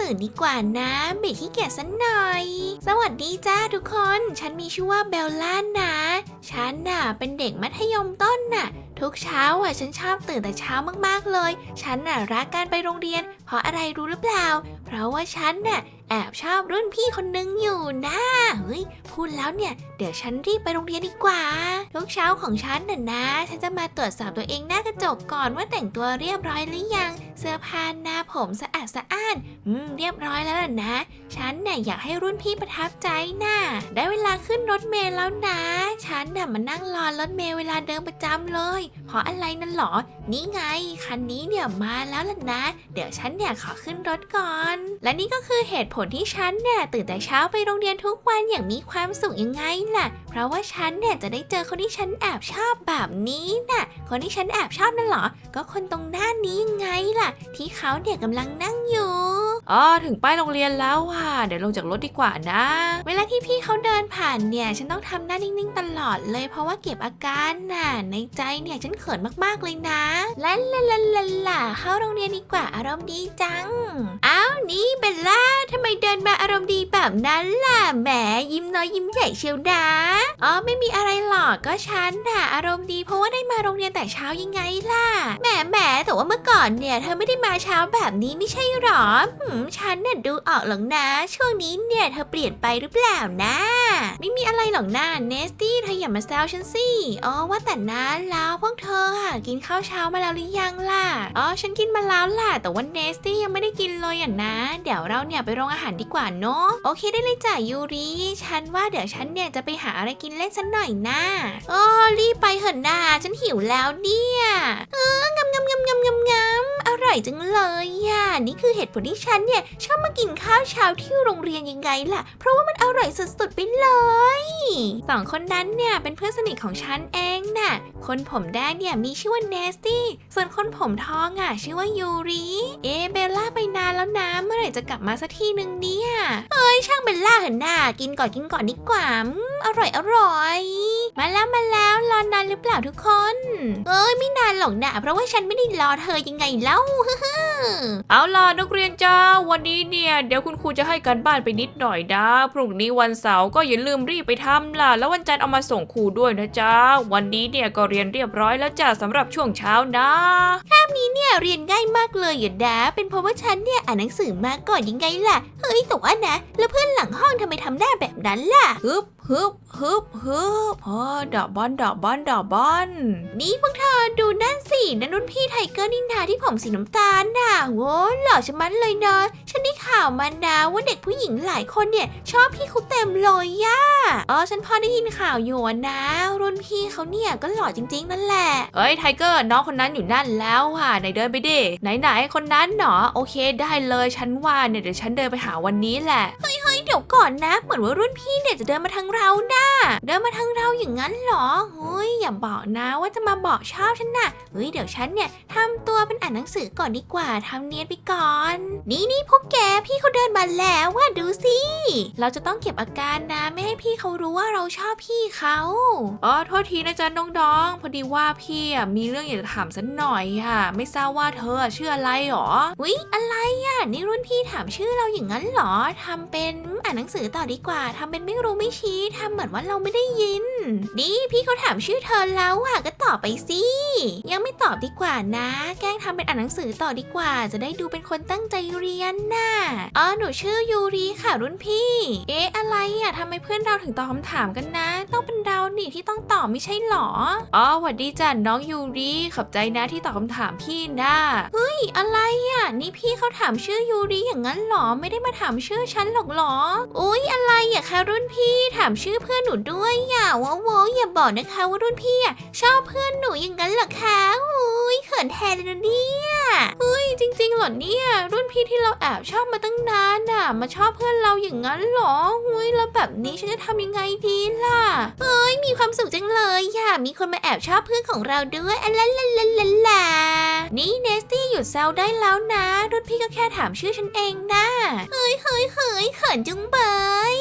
ตื่นดีกว่านะเบรกขี้เกียจสักหน่อย สวัสดีจ้าทุกคน ฉันมีชื่อว่าเบลล่านะ ฉันน่ะเป็นเด็กมัธยมต้นน่ะ ทุกเช้าอะฉันชอบตื่นแต่เช้ามากๆเลย ฉันน่ะรักการไปโรงเรียน เพราะอะไรรู้หรือเปล่า เพราะว่าฉันน่ะแอบชอบรุ่นพี่คนนึงอยู่นะเฮ้ยพูดแล้วเนี่ย เดี๋ยวฉันรีบไปโรงเรียนดีกว่า ทุกเช้าของฉันน่ะนะ ฉันจะมาตรวจสอบตัวเองหน้ากระจกก่อนว่าแต่งตัวเรียบร้อยหรือยัง เสื้อผ้าหน้าผมสะอาดสะอ้านอืมเรียบร้อยแล้วล่ะนะ ฉันน่ะอยากให้รุ่นพี่ประทับใจน่ะได้เวลาขึ้นรถเมล์แล้วนะ ฉันน่ะมานั่งรอรถเมล์เวลาเดิมประจำเลย เพราะอะไรนั่นหรอ นี่ไง คันนี้เนี่ยมาแล้วล่ะนะ เดี๋ยวฉันเนี่ยขอขึ้นรถก่อน และนี่ก็คือเหตุผลที่ฉันเนี่ยตื่นแต่เช้าไปโรงเรียนทุกวันอย่างมีความสุขยังไงล่ะ เพราะว่าฉันเนี่ยจะได้เจอคนที่ฉันแอบชอบแบบนี้น่ะ คนที่ฉันแอบชอบนั่นหรอ ก็คนตรงหน้านี้ยังไงล่ะที่เขาเนี่ยกำลังนั่งอยู่ อ๋อถึงป้ายโรงเรียนแล้วว่ะเดี๋ยวลงจากรถดีกว่านะ เวลาที่พี่เขาเดินผ่านเนี่ย ฉันต้องทำหน้านิ่งๆตลอดเลย เพราะว่าเก็บอาการน่ะในใจเนี่ยฉันเขินมากๆเลยนะลาลาลาลาลาเข้าโรงเรียนดีกว่าอารมณ์ดีจังอ้าวนี่เบลล่าทำไมเดินมาอารมณ์ดีแบบนั้นล่ะแหมยิ้มน้อยยิ้มใหญ่เชียวนะอ๋อไม่มีอะไรหรอกก็ฉันน่ะอารมณ์ดีเพราะว่าได้มาโรงเรียนแต่เช้ายังไงล่ะแหมแหมแต่ว่าเมื่อก่อนเนี่ยเธอไม่ได้มาเช้าแบบนี้ไม่ใช่หรอฉันน่ะดูออกหรอกนะ ช่วงนี้เนี่ยเธอเปลี่ยนไปหรือเปล่านะ ไม่มีอะไรหรอกนะเนสตี้เธออย่ามาแซวฉันสิอ๋อว่าแต่นะแล้วพวกเธอค่ะกินข้าวเช้ามาแล้วหรือยังล่ะอ๋อฉันกินมาแล้วล่ะ แต่ว่าเนสตี้ยังไม่ได้กินเลยอะนะ เดี๋ยวเราเนี่ยไปโรงอาหารดีกว่าเนาะโอเคได้เลยจ้ะยูริฉันว่าเดี๋ยวฉันเนี่ยจะไปหาอะไรกินเล่นสักหน่อยนะอ๋อรีบไปเถอะนะฉันหิวแล้วเนี่ยเอองำงำงำงำงำงำ ร่อยจังเลยอะนี่คือเหตุผลที่ฉันเนี่ยชอบมากินข้าวเช้าที่โรงเรียนยังไงล่ะ เพราะว่ามันอร่อยสุดๆไปเลยสองคนนั้นเนี่ยเป็นเพื่อนสนิทของฉันเองน่ะ คนผมแดงเนี่ยมีชื่อว่าเนสตี้ส่วนคนผมทองอะชื่อว่ายูริเอเบลล่าไปนานแล้วนะเมื่อไหร่จะกลับมาสักทีหนึ่งเนี่ยเอ้ยช่างเบลล่าเถอะน่ากินก่อนกินก่อนดีกว่าอร่อยอร่อย มาแล้วมาแล้วรอนานหรือเปล่าทุกคน เอ้ยไม่นานหรอกนะเพราะว่าฉันไม่ได้รอเธอยังไงเล่าเอาล่ะนักเรียนจ้าวันนี้เนี่ยเดี๋ยวคุณครูจะให้การบ้านไปนิดหน่อยนะพรุ่งนี้วันเสาร์ก็อย่าลืมรีบไปทำล่ะ แล้ววันจันทร์เอามาส่งครูด้วยนะจ้าวันนี้เนี่ยก็เรียนเรียบร้อยแล้วจ้าสำหรับช่วงเช้านะเนี่ยเรียนง่ายมากเลยอย่าดาเป็นเพราะว่าฉันเนี่ยอ่านหนังสือมาก่อนยังไงล่ะ เฮ้ยแต่ว่านะ แล้วเพื่อนหลังห้องทำไมทำหน้าแบบนั้นล่ะฮึบฮึบฮึบฮึบพอดอกบอลดอกบอลดอกบอลนี่พวกเธอดูนั่นสินั่นรุ่นพี่ไทเกอร์นี่นาที่ผมสีน้ำตาลน่ะโว้หล่อชะมัดเลยเนาะฉันได้ข่าวมานะว่าเด็กผู้หญิงหลายคนเนี่ย ชอบพี่เขาเต็มเลยย่าอ๋อฉันพอได้ยินข่าวอยู่นะ รุ่นพี่เขาเนี่ยก็หล่อจริง ๆ นั่นแหละเอ้ยไทเกอร์น้องคนนั้นอยู่นั่นแล้วค่ะไหนเดินไปดิไหนไหนๆคนนั้นหนอโอเคได้เลยฉันว่าเนี่ยเดี๋ยวฉันเดินไปหาวันนี้แหละเฮ้ยเดี๋ยวก่อนนะ เหมือนว่ารุ่นพี่เนี่ยจะเดินมาทางเรานะเดินมาทางเราอย่างนั้นเหรอเฮ้ยอย่าบอกนะว่าจะมาบอกชอบฉันนะเฮ้ยเดี๋ยวฉันเนี่ยทำตัวเป็นอ่านหนังสือก่อนดีกว่าทำเนียนไปก่อน นี่นี่พวกแกพี่เขาเดินมาแล้วว่าดูสิเราจะต้องเก็บอาการนะไม่ให้พี่เขารู้ว่าเราชอบพี่เขาอ๋อโทษทีนะจ๊ะน้องๆพอดีว่าพี่มีเรื่องอยากจะถามสักหน่อยค่ะไม่ทราบว่าเธอชื่ออะไรหรอวิอะไรอะนี่รุ่นพี่ถามชื่อเราอย่างนั้นเหรอทำเป็นอ่านหนังสือต่อดีกว่าทำเป็นไม่รู้ไม่ชี้ทำเหมือนว่าเราไม่ได้ยิน นี่พี่เขาถามชื่อเธอแล้วอะก็ตอบไปสิ ยังไม่ตอบดีกว่านะ แกล้งทำเป็นอ่านหนังสือต่อดีกว่า จะได้ดูเป็นคนตั้งใจเรียนน่ะอ๋อหนูชื่อยูรีค่ะรุ่นพี่ เอ๊ะอะไรอะทำไมเพื่อนเราถึงตอบคำถามกันนะ ต้องเป็นเราหนี่ที่ต้องตอบไม่ใช่หรอ อ๋อหวัดดีจ้ะน้องยูริขอบใจนะที่ตอบคำถามพี่นะเฮ้ยอะไรอะ นี่พี่เขาถามชื่อยูริอย่างนั้นเหรอ ไม่ได้มาถามชื่อฉันหรอกเหรอ อุ้ยอะไรอะคะรุ่นพี่ถามชื่อเพื่อนหนูด้วยอย่าว้าวอย่าบอกนะคะว่ารุ่นพี่อะชอบเพื่อนหนูอย่างนั้นเหรอคะอุ้ยเขินแทนเลยนะเนี่ย จริงๆเหรอเนี่ย รุ่นพี่ที่เราแอบชอบมาตั้งนานน่ะ มาชอบเพื่อนเราอย่างนั้นเหรออุ๊ยแล้วแบบนี้ฉันจะทำยังไงดีล่ะเอ้ยมีความสุขจังเลยอย่ามีคนมาแอบชอบเพื่อนของเราด้วยอะลาลาลาลาลนี่เนสตี้หยุดแซวได้แล้วนะ รุ่นพี่ก็แค่ถามชื่อฉันเองนะเฮ้ยเฮ้ยเฮ้ยเขินจุงเบย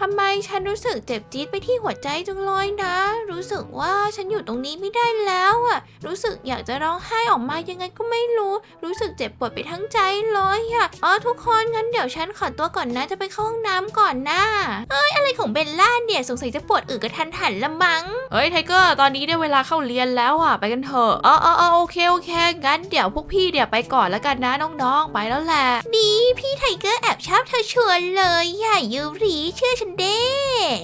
ทำไมฉันรู้สึกเจ็บจี๊ดไปที่หัวใจจังเลยนะ รู้สึกว่าฉันอยู่ตรงนี้ไม่ได้แล้วอะรู้สึกอยากจะร้องไห้ออกมายังไงก็ไม่รู้ รู้สึกเจ็บปวดไปทั้งใจเลยอะอ๋อทุกคนงั้นเดี๋ยวฉันขอตัวก่อนนะจะไปเข้าห้องน้ำก่อนนะเอ้ยอะไรของเบลล่าเนี่ยสงสัยจะปวดอึกระทันหันละมั้งเฮ้ยไทเกอร์ตอนนี้ได้เวลาเข้าเรียนแล้วอะไปกันเถอะอ๋ออ๋ออ๋อโอเคโอเคงั้นเดี๋ยวพวกพี่เดี๋ยวไปก่อนแล้วกันนะน้องๆไปแล้วแหละดีพี่ไทเกอร์แอบชอบเธอชวนเลยอย่ายูรีเชื่อฉันเด้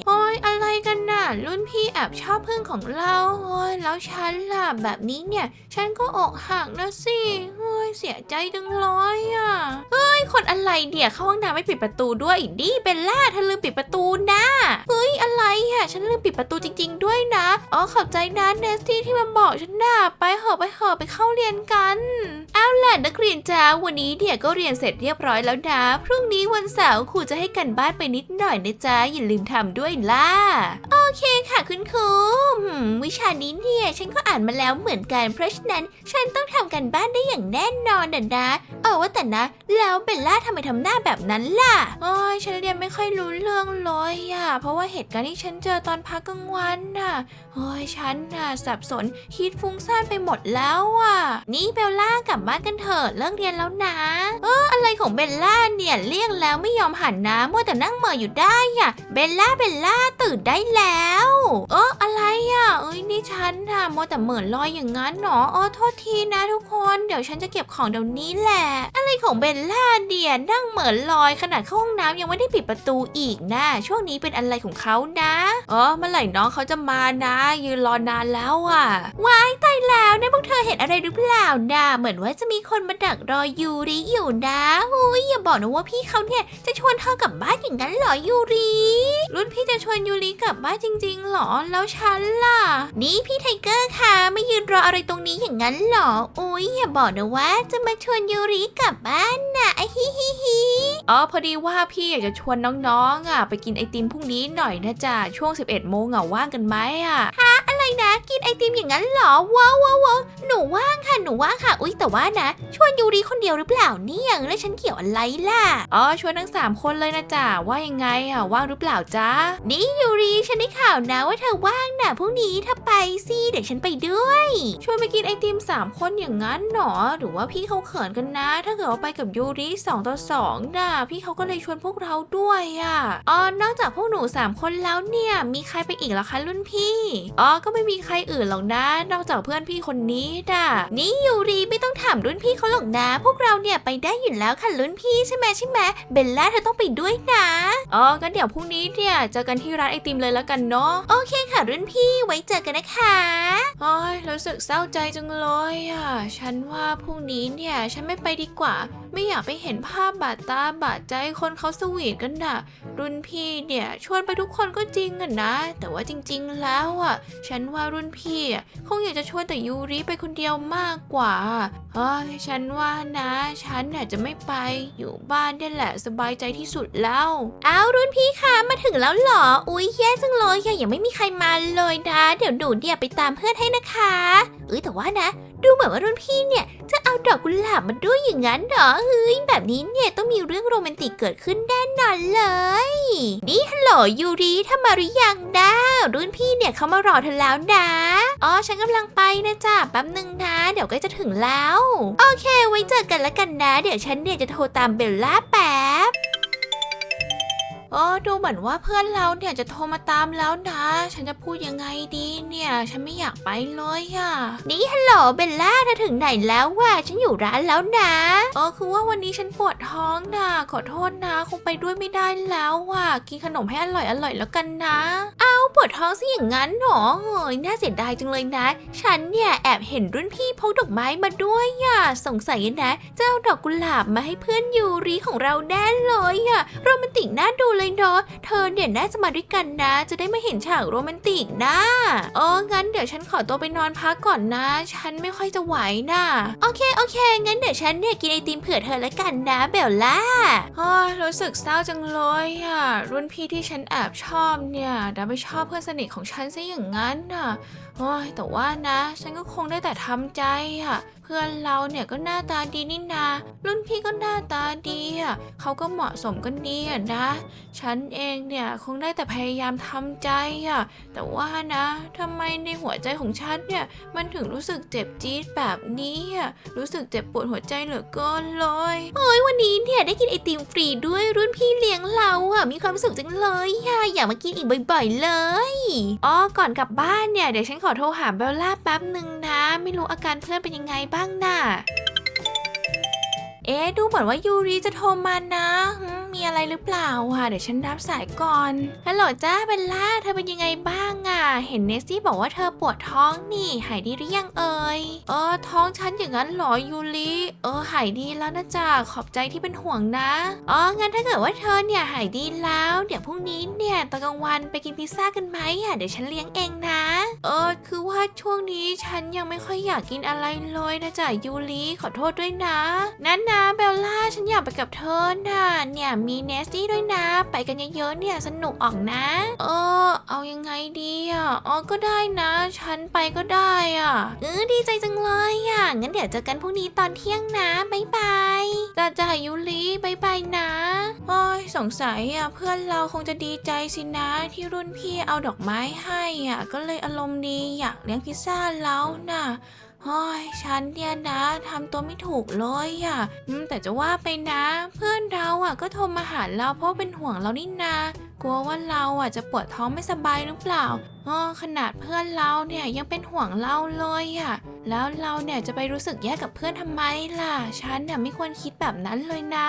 โอ้ยอะไรกันน่ะ รุ่นพี่แอบชอบเพื่อนของเราโอ้ยแล้วฉันล่ะแบบนี้เนี่ย ฉันก็อกหักนะสิโอ้ยเสียใจจังเลยอะ เฮ้ย คนอะไรเนี่ยเข้าห้องน้ำไม่ปิดประตูด้วยดิเบลล่าเธอลืมปิดประตูนะเฮ้ยอะไรอะฉันลืมปิดประตูจริง ๆ ด้วยนะอ๋อขอบใจนะเนสตี้ที่มาบอกฉันนะไปเหอะไปเหอะไปเข้าเรียนกันเอาล่ะนักเรียนจ้าวันนี้เนี่ยก็เรียนเสร็จเรียบร้อยแล้วนะพรุ่งนี้วันเสาร์ครูจะให้กันบ้านไปนิดหน่อยนะจ๊ะอย่าลืมทำด้วยล่ะอเคค่ะคุณครูหืมวิชานี้เนี่ยฉันก็อ่านมาแล้วเหมือนกัน เพราะฉะนั้นฉันต้องทำกันบ้านได้อย่างแน่นอนนะนะเออว่าแต่นะ แล้วเบลล่าทำไมทำหน้าแบบนั้นล่ะโอ้ยฉันเรียนไม่ค่อยรู้เรื่องเลยอะเพราะว่าเหตุการณ์ที่ฉันเจอตอนพักกลางวันน่ะโอ้ยฉันน่ะสับสนคิดฟุ้งซ่านไปหมดแล้วอะนี่เบลล่ากลับบ้านกันเถอะเลิกเรียนแล้วนะเอออะไรของเบลล่าเนี่ยเรียกแล้วไม่ยอมหันนะมัวแต่นั่งเหม่ออยู่ได้อะเบลล่าเบลล่าตื่นได้แล้วเอออะไรอะ เอ้ยนี่ฉันน่ะมัวแต่เหม่อนลอยอย่างนั้นหนออ๋อโทษทีนะทุกคนเดี๋ยวฉันจะเก็บของเดี๋ยวนี้แหละ อะไรของเบลล่าเดียนั่งเหม่อนลอยขนาดเข้าห้องน้ำยังไม่ได้ปิดประตูอีกนะ ช่วงนี้เป็นอะไรของเขานะเออเมื่อไหร่น้องเขาจะมานะ ยืนรอนานแล้วอะว้ายตายแล้วเนี่ยพวกเธอเห็นอะไรหรือเปล่านะเหมือนว่าจะมีคนมาดักรอยูริอยู่นะหุยอย่าบอกนะว่าพี่เขาเนี่ยจะชวนเธอกลับบ้านอย่างนั้นเหรอยูริรุ่นพี่จะชวนยูริกลับบ้านจริงๆเหรอ แล้วฉันล่ะ นี่พี่ไทเกอร์ค่ะไม่ยืนรออะไรตรงนี้อย่างนั้นเหรอ อุ้ยอย่าบอกนะว่าจะมาชวนยูริกลับบ้านนะอะฮิฮิฮิอ๋อพอดีว่าพี่อยากจะชวนน้องๆอะไปกินไอติมพรุ่งนี้หน่อยนะจ๊ะช่วง 11 โมงอะว่างกันไหมอะอะไรนะ กินไอติมอย่างนั้นเหรอว้าวว้าวว้าวหนูว่างค่ะหนูว่างค่ะ อุ้ยแต่ว่านะ ชวนยูริคนเดียวหรือเปล่าเนี่ยแล้วฉันเกี่ยวอะไรล่ะอ๋อชวนทั้ง 3 คนเลยนะจ๊ะว่ายังไงอะว่างหรือเปล่าจ๊ะนี่ยูริฉันได้ข่าวนะว่าเธอว่างนะพรุ่งนี้ถ้าไปสิเดี๋ยวฉันไปด้วย ชวนไปกินไอติม 3 คนอย่างนั้นหนอ หรือว่าพี่เขาเขินกันนะ ถ้าเกิดว่าไปกับยูริ2ต่อ2น่ะพี่เขาก็เลยชวนพวกเราด้วยอะอ๋อนอกจากพวกหนูสามคนแล้วเนี่ย มีใครไปอีกหรอคะรุ่นพี่อ๋อก็ไม่มีใครอื่นหรอกนะ นอกจากเพื่อนพี่คนนี้น่ะนี่ยูริไม่ต้องถามรุ่นพี่เขาหรอกนะ พวกเราเนี่ยไปได้อยู่แล้วค่ะรุ่นพี่ใช่ไหมใช่ไหมเบลล่าเธอต้องไปด้วยนะอ๋องั้นเดี๋ยวพรุ่งนี้เนี่ยเจอกันที่ร้านไอติมเลยแล้วกันเนาะโอเคค่ะรุ่นพี่ไว้เจอกันนะคะโอ้ยรู้สึกเศร้าใจจังเลยอะฉันว่าพรุ่งนี้เนี่ยฉันไม่ไปดีกว่า ไม่อยากไปเห็นภาพบาดตาบาดใจคนเขาสวีทกันน่ะ รุ่นพี่เนี่ยชวนไปทุกคนก็จริงอะนะ แต่ว่าจริง ๆ แล้วอะ ฉันว่ารุ่นพี่อะคงอยากจะชวนแต่ยูริไปคนเดียวมากกว่าเฮ้ยฉันว่านะ ฉันเนี่ยจะไม่ไปอยู่บ้านนี่แหละสบายใจที่สุดแล้ว อ้าวรุ่นพี่คะมาถึงแล้วเหรอ อุ๊ยแย่จังเลยค่ะยังไม่มีใครมาเลยนะ เดี๋ยวหนูเนี่ยไปตามเพื่อนให้นะคะ เอ้ยแต่ว่านะ ดูเหมือนว่ารุ่นพี่เนี่ย จะเอาดอกกุหลาบมาด้วยอย่างนั้นเหรอเฮ้ยแบบนี้เนี่ยต้องมีเรื่องโรแมนติกเกิดขึ้นแน่นอนเลย นี่ฮัลโหลยูริถ้ามาหรือยังนะรุ่นพี่เนี่ยเขามารอเธอแล้วนะอ๋อฉันกำลังไปนะจ๊ะแป๊บหนึ่งนะ เดี๋ยวก็จะถึงแล้ว โอเค ไว้เจอกันแล้วกันนะ เดี๋ยวฉันเนี่ยจะโทรตามเบลล่าแป๊บ เออดูเหมือนว่าเพื่อนเราเนี่ยจะโทรมาตามแล้วนะ ฉันจะพูดยังไงดีเนี่ย ฉันไม่อยากไปเลยอะนี่ฮัลโหลเบลล่าเธอถึงไหนแล้ววะฉันอยู่ร้านแล้วนะเออคือว่าวันนี้ฉันปวดท้องนะขอโทษนะคงไปด้วยไม่ได้แล้วอะกินขนมให้อร่อยอร่อยๆแล้วกันนะ เอาปวดท้องซะอย่างนั้นเหรอเฮ้ยน่าเสียดายจังเลยนะ ฉันเนี่ยแอบเห็นรุ่นพี่พกดอกไม้มาด้วยอะสงสัยนะ เจ้าดอกกุหลาบมาให้เพื่อนยูริของเราแน่เลยอะโรแมนติกน่าดูเลยเนาะ เธอเนี่ยน่าจะมาด้วยกันนะ จะได้ไม่เห็นฉากโรแมนติกนะเอองั้นเดี๋ยวฉันขอตัวไปนอนพักก่อนนะ ฉันไม่ค่อยจะไหวนะ โอเคโอเค งั้นเดี๋ยวฉันเนี่ยกินไอติมเผื่อเธอล้วกันนะเบลล่าเฮ้รู้สึกเศร้าจังเลยอะรุ่นพี่ที่ฉันแอบชอบเนี่ยดันไปชอบเพื่อนสนิทของฉันซะอย่างนั้นน่ะเฮ้ยแต่ว่านะ ฉันก็คงได้แต่ทำใจอะ เพื่อนเราเนี่ยก็หน้าตาดีนี่นา รุ่นพี่ก็หน้าตาดีอะเขาก็เหมาะสมกันดีอะนะ ฉันเองเนี่ยคงได้แต่พยายามทำใจอะ แต่ว่านะทำไมในหัวใจของฉันเนี่ยมันถึงรู้สึกเจ็บจี๊ดแบบนี้อะ รู้สึกเจ็บปวดหัวใจเหลือเกินเลย โอ้ยวันนี้เนี่ยได้กินไอติมฟรีด้วยรุ่นพี่เลี้ยงเราอะมีความสุขจังเลยอะอยากมากินอีกบ่อยๆเลยอ๋อก่อนกลับบ้านเนี่ยเดี๋ยวฉันขอโทรหาเบลล่าแป๊บหนึ่งนะ ไม่รู้อาการเพื่อนเป็นยังไงบ้างน่ะ เอ๊ะดูเหมือนว่ายูริจะโทรมานะหืมมีอะไรหรือเปล่าอะเดี๋ยวฉันรับสายก่อน ฮัลโหลจ้าเบลล่าเธอเป็นยังไงบ้างอะเห็นเนสซี่บอกว่าเธอปวดท้องนี่ หายดีหรือยังเอ่ย เออท้องฉันอย่างนั้นเหรอยูริเออหายดีแล้วนะจ๊ะขอบใจที่เป็นห่วงนะ อ๋องั้นถ้าเกิดว่าเธอเนี่ยหายดีแล้ว เดี๋ยวพรุ่งนี้เนี่ยตอนกลางวันไปกินพิซซ่ากันไหมอะเดี๋ยวฉันเลี้ยงเองนะ เออคือว่าช่วงนี้ฉันยังไม่ค่อยอยากกินอะไรเลยนะจ๊ะยูริขอโทษด้วยนะ นั่นนะ อยากไปกับเธอน่ะ เนี่ยมีเนสตี้ด้วยนะ ไปกันเยอะๆเนี่ยสนุกออกนะ เออ เอายังไงดีอะอ๋อก็ได้นะ ฉันไปก็ได้อะเออดีใจจังเลยอะงั้นเดี๋ยวเจอกันพรุ่งนี้ตอนเที่ยงนะบ๊ายบายจ้าจ้ายูริบ๊ายบายนะโอ้ยสงสัยอะเพื่อนเราคงจะดีใจสินะที่รุ่นพี่เอาดอกไม้ให้อะก็เลยอารมณ์ดีอยากเลี้ยงพิซซ่าแล้วน่ะ โอ้ยฉันเนี่ยนะทำตัวไม่ถูกเลยอะแต่จะว่าไปนะ เพื่อนเราอะก็โทรมาหาเราเพราะเป็นห่วงเรานี่นากลัวว่าเราอะจะปวดท้องไม่สบายหรือเปล่าอ๋อขนาดเพื่อนเราเนี่ยยังเป็นห่วงเราเลยอะ แล้วเราเนี่ยจะไปรู้สึกแย่กับเพื่อนทำไมล่ะ ฉันเนี่ยไม่ควรคิดแบบนั้นเลยนะ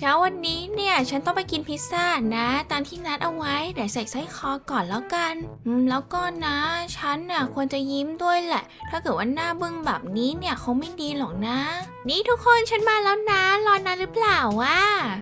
เช้าวันนี้เนี่ยฉันต้องไปกินพิซซ่านะ ตามที่นัดเอาไว้เดี๋ยวใส่ไส้คอก่อนแล้วกันอืมแล้วก็นะ ฉันน่ะควรจะยิ้มด้วยแหละ ถ้าเกิดว่าหน้าบึ้งแบบนี้เนี่ยคงไม่ดีหรอกนะ นี่ทุกคนฉันมาแล้วนะ รอนานหรือเปล่าวะ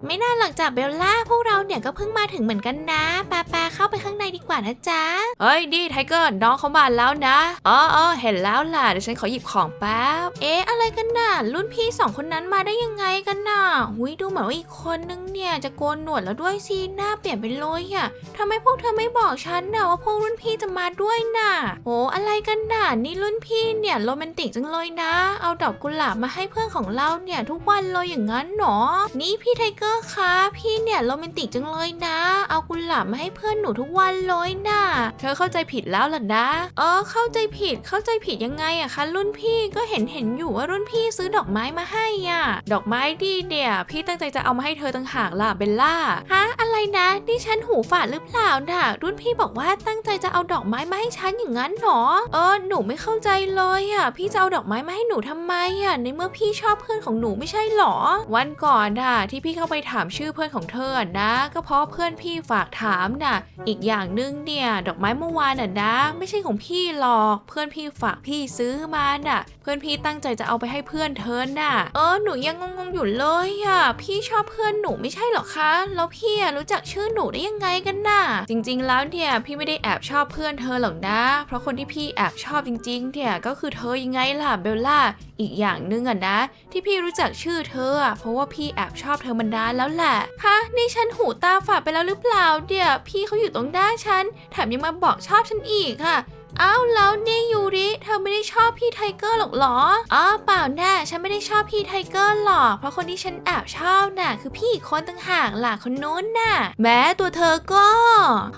ไม่น่าหลังจากเบลล่าพวกเราเนี่ยก็เพิ่งมาถึงเหมือนกันนะปาปาเข้าไปข้างในดีกว่านะจ๊ะเฮ้ยดีไทเกอร์น้องเขามาแล้วนะอ๋อออเห็นแล้วล่ะเดี๋ยวฉันขอหยิบของแป๊บเอ๊ะอะไรกันน่ะรุ่นพี่สองคนนั้นมาได้ยังไงกันน่ะหุยดูเหมือนว่าอีกคนนึงเนี่ยจะโกนหนวดแล้วด้วยสิหน้าเปลี่ยนไปเลยอะทำไมพวกเธอไม่บอกฉันน่ะว่าพวกรุ่นพี่จะมาด้วยน่ะโอ้อะไรกันน่ะนี่รุ่นพี่เนี่ยโรแมนติกจังเลยนะ เอาดอกกุหลาบมาให้เพื่อนของเราเนี่ยทุกวันเลยอย่างนั้นหรอนี่พี่ไทเกอร์คะ พี่เนี่ยโรแมนติกจังเลยนะ เอากุหลาบมาให้เพื่อนหนูทุกวันเลยน่ะเธอเข้าใจผิดแล้วล่ะนะ เออ เข้าใจผิด เข้าใจผิดยังไงอะคะ รุ่นพี่ก็เห็นเห็นอยู่ว่ารุ่นพี่ซื้อดอกไม้มาให้อะดอกไม้ดีเนี่ยพี่ตั้งใจจะเอามาให้เธอต่างหากล่ะเบลล่า ฮะ อะไรนะนี่ฉันหูฝาดหรือเปล่าน่ะ รุ่นพี่บอกว่าตั้งใจจะเอาดอกไม้มาให้ฉันอย่างนั้นหรอเออ หนูไม่เข้าใจเลยอะพี่จะเอาดอกไม้มาให้หนูทำไมอะในเมื่อพี่ชอบเพื่อนของหนูไม่ใช่หรอ วันก่อนน่ะที่พี่เข้าไปถามชื่อเพื่อนของเธอนะ ก็เพราะเพื่อนพี่ฝากถามน่ะ อีกอย่างหนึงเนี่ยดอกไม้เมื่อวานน่ะนะ ไม่ใช่ของพี่หรอก เพื่อนพี่ฝากพี่ซื้อมาน่ะ เพื่อนพี่ตั้งใจจะเอาไปให้เพื่อนเธอน่ะ เออหนูยังงงๆอยู่เลยอะพี่ชอบเพื่อนหนูไม่ใช่เหรอคะแล้วพี่รู้จักชื่อหนูได้ยังไงกันน่ะ จริง ๆ แล้วเนี่ยพี่ไม่ได้แอบชอบเพื่อนเธอหรอกนะ เพราะคนที่พี่แอบชอบจริงๆเนี่ยก็คือเธอยังไงล่ะเบลล่าอีกอย่างหนึงอะนะที่พี่รู้จักชื่อเธออะเพราะว่าพี่แอบชอบเธอมานานแล้วแหละฮะนี่ฉันหูตาฝาดไปแล้วหรือเปล่าเดี๋ยวพี่เขาอยู่ตรงด้านฉันแถมยังมาบอกชอบฉันอีกค่ะอ้าวแล้วนี่ยู เธอไม่ได้ชอบพี่ไทเกอร์หรอกเหรอ อ๋อเปล่าน่ฉันไม่ได้ชอบพี่ไทเกอร์หรอก เพราะคนที่ฉันแอบชอบน่ะ คือพี่อีกคนต่างหากล่ะคนนู้นน่ะ แม้ตัวเธอก็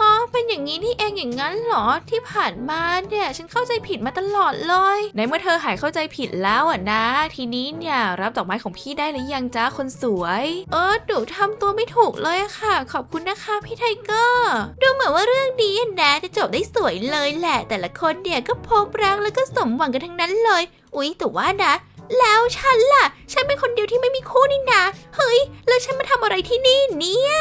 ฮะเป็นอย่างนี้นี่เองอย่างนั้นเหรอที่ผ่านมาเนี่ยฉันเข้าใจผิดมาตลอดเลย ในเมื่อเธอหายเข้าใจผิดแล้วอะนะ ทีนี้เนี่ยรับดอกไม้ของพี่ได้หรือยังจ้าคนสวย เออหนูทำตัวไม่ถูกเลยค่ะ ขอบคุณนะคะพี่ไทเกอร์ ดูเหมือนว่าเรื่องนี้นะจะจบได้สวยเลยแหละ แต่ละคนเนี่ยก็พบรักแล้วก็สมหวังกันทั้งนั้นเลย อุ๊ย แต่ว่านะ แล้วฉันล่ะ ฉันเป็นคนเดียวที่ไม่มีคู่นี่นะ เฮ้ย แล้วฉันมาทำอะไรที่นี่เนี่ย